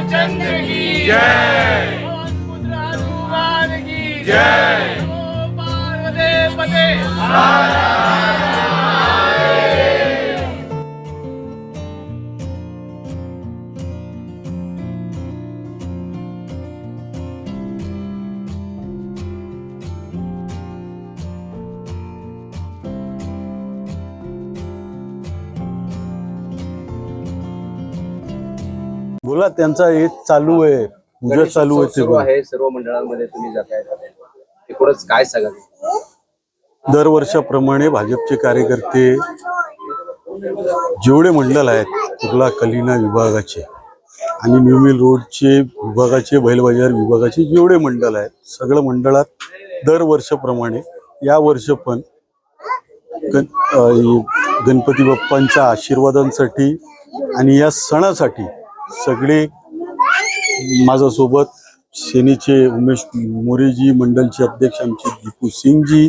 चंद्र की जय। पुत्र हनुमान की जय। पार्वती पते बोला त्यांचा हे चालू आहे. पूजा चालू आहे सुरू सर्व मंडळांमध्ये तुम्ही जाताय एकूणच काय सांगाल? दरवर्षाप्रमाणे भाजपचे कार्यकर्ते जेवढे मंडळ आहेत कुर्ला कलिना विभागाचे आणि न्यू मिल रोडचे विभागाचे बैलबाजार विभागाचे जेवढे मंडळ आहेत सगळं मंडळात दरवर्षाप्रमाणे या वर्ष पण गण अं, गणपती बाप्पांच्या आशीर्वादांसाठी आणि या सणासाठी सगळे माझ्यासोबत सेनेचे उमेश मोरेजी मंडलचे अध्यक्ष आमचे दीपू सिंगजी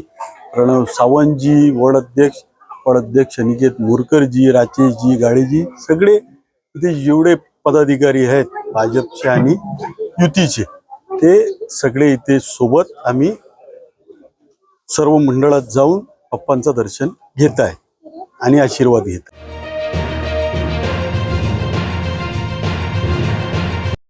प्रणव सावंतजी वड अध्यक्ष वड अध्यक्ष अनिकेत मोरकरजी राजेशजी गाडेजी सगळे इथे जेवढे पदाधिकारी आहेत भाजपचे आणि युतीचे ते सगळे इथे सोबत आम्ही सर्व मंडळात जाऊन पप्पांचं दर्शन घेत आहे आणि आशीर्वाद घेत आहे.